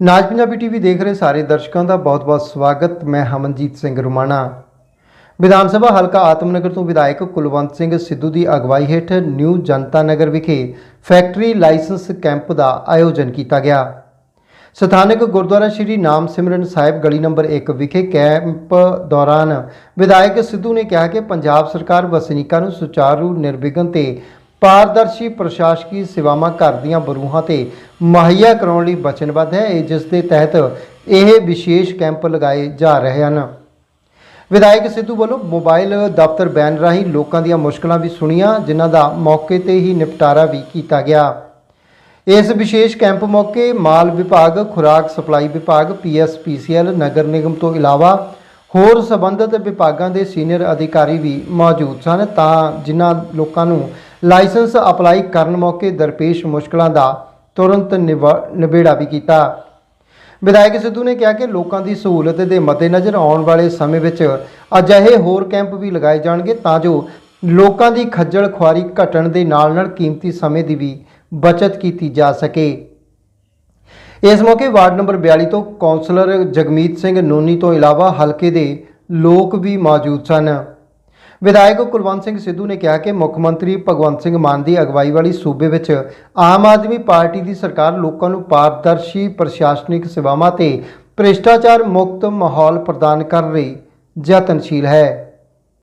ਨਾਜ Punjabi TV ਦੇਖ ਰਹੇ ਸਾਰੇ ਦਰਸ਼ਕਾਂ ਦਾ ਬਹੁਤ-ਬਹੁਤ ਸਵਾਗਤ। ਮੈਂ ਹਮਨਜੀਤ ਸਿੰਘ ਰੁਮਾਣਾ। ਵਿਧਾਨ ਸਭਾ ਹਲਕਾ ਆਤਮਨਗਰ ਤੋਂ ਵਿਧਾਇਕ ਕੁਲਵੰਤ ਸਿੰਘ ਸਿੱਧੂ ਦੀ ਅਗਵਾਈ ਹੇਠ ਨਿਊ ਜਨਤਾ ਨਗਰ ਵਿਖੇ ਫੈਕਟਰੀ ਲਾਇਸੈਂਸ ਕੈਂਪ ਦਾ ਆਯੋਜਨ ਕੀਤਾ ਗਿਆ। ਸਥਾਨਕ ਗੁਰਦੁਆਰਾ ਸ਼੍ਰੀ ਨਾਮ ਸਿਮਰਨ ਸਾਹਿਬ ਗਲੀ ਨੰਬਰ 1 ਵਿਖੇ ਕੈਂਪ ਦੌਰਾਨ ਵਿਧਾਇਕ ਸਿੱਧੂ ਨੇ ਕਿਹਾ ਕਿ ਪੰਜਾਬ ਸਰਕਾਰ ਵਸਨੀਕਾਂ ਨੂੰ ਸੁਚਾਰੂ, ਨਿਰਵਿਘਨ ਤੇ ਪਾਰਦਰਸ਼ੀ ਪ੍ਰਸ਼ਾਸਕੀ ਸੇਵਾਵਾਂ ਘਰ ਦੀਆਂ ਬਰੂਹਾਂ ਤੇ ਮੁਹੱਈਆ ਕਰਾਉਣ ਲਈ ਵਚਨਬੱਧ ਹੈ। ਜਿਸ ਦੇ ਤਹਿਤ ਇਹ ਵਿਸ਼ੇਸ਼ ਕੈਂਪ ਲਗਾਏ ਜਾ ਰਹੇ ਹਨ। ਵਿਧਾਇਕ ਸਿੱਧੂ ਵੱਲੋਂ ਮੋਬਾਈਲ ਦਫ਼ਤਰ ਬੈਨ ਰਾਹੀਂ ਲੋਕਾਂ ਦੀਆਂ ਮੁਸ਼ਕਲਾਂ ਵੀ ਸੁਣੀਆਂ, ਜਿਨ੍ਹਾਂ ਦਾ ਮੌਕੇ ਤੇ ਹੀ ਨਿਪਟਾਰਾ ਵੀ ਕੀਤਾ ਗਿਆ। ਇਸ ਵਿਸ਼ੇਸ਼ ਕੈਂਪ ਮੌਕੇ ਮਾਲ ਵਿਭਾਗ, ਖੁਰਾਕ ਸਪਲਾਈ ਵਿਭਾਗ ਪੀਐਸਪੀਸੀਐਲ ਨਗਰ ਨਿਗਮ ਤੋਂ ਇਲਾਵਾ ਹੋਰ ਸੰਬੰਧਿਤ ਵਿਭਾਗਾਂ ਦੇ ਸੀਨੀਅਰ ਅਧਿਕਾਰੀ ਵੀ ਮੌਜੂਦ ਸਨ, ਤਾਂ ਜਿਨ੍ਹਾਂ ਲੋਕਾਂ ਨੂੰ ਲਾਇਸੈਂਸ ਅਪਲਾਈ ਕਰਨ ਮੌਕੇ ਦਰਪੇਸ਼ ਮੁਸ਼ਕਲਾਂ ਦਾ ਤੁਰੰਤ ਨਿਵਾ- ਨਿਬੇੜਾ ਵੀ ਕੀਤਾ। ਵਿਧਾਇਕ ਸਿੱਧੂ ਨੇ ਕਿਹਾ ਕਿ ਲੋਕਾਂ ਦੀ ਸਹੂਲਤ ਦੇ ਮੱਦੇਨਜ਼ਰ ਆਉਣ ਵਾਲੇ ਸਮੇਂ ਵਿੱਚ ਅਜਿਹੇ ਹੋਰ ਕੈਂਪ ਵੀ ਲਗਾਏ ਜਾਣਗੇ ਤਾਂ ਜੋ ਲੋਕਾਂ ਦੀ ਖੱਜਲ ਖੁਆਰੀ ਘਟਣ ਦੇ ਨਾਲ ਨਾਲ ਕੀਮਤੀ ਸਮੇਂ ਦੀ ਵੀ ਬਚਤ ਕੀਤੀ ਜਾ ਸਕੇ। ਇਸ ਮੌਕੇ ਵਾਰਡ ਨੰਬਰ 42 ਤੋਂ ਕੌਂਸਲਰ ਜਗਮੀਤ ਸਿੰਘ ਨੋਨੀ ਤੋਂ ਇਲਾਵਾ ਹਲਕੇ ਦੇ ਲੋਕ ਵੀ ਮੌਜੂਦ ਸਨ। ਵਿਧਾਇਕ ਕੁਲਵੰਤ ਸਿੰਘ ਸਿੱਧੂ ਨੇ ਕਿਹਾ ਕਿ ਮੁੱਖ ਮੰਤਰੀ ਭਗਵੰਤ ਸਿੰਘ ਮਾਨ ਦੀ ਅਗਵਾਈ ਵਾਲੀ ਸੂਬੇ ਵਿੱਚ ਆਮ ਆਦਮੀ ਪਾਰਟੀ ਦੀ ਸਰਕਾਰ ਲੋਕਾਂ ਨੂੰ ਪਾਰਦਰਸ਼ੀ ਪ੍ਰਸ਼ਾਸਨਿਕ ਸੇਵਾਵਾਂ ਤੇ ਭ੍ਰਿਸ਼ਟਾਚਾਰ ਮੁਕਤ ਮਾਹੌਲ ਪ੍ਰਦਾਨ ਕਰਨ ਲਈ ਯਤਨਸ਼ੀਲ ਹੈ।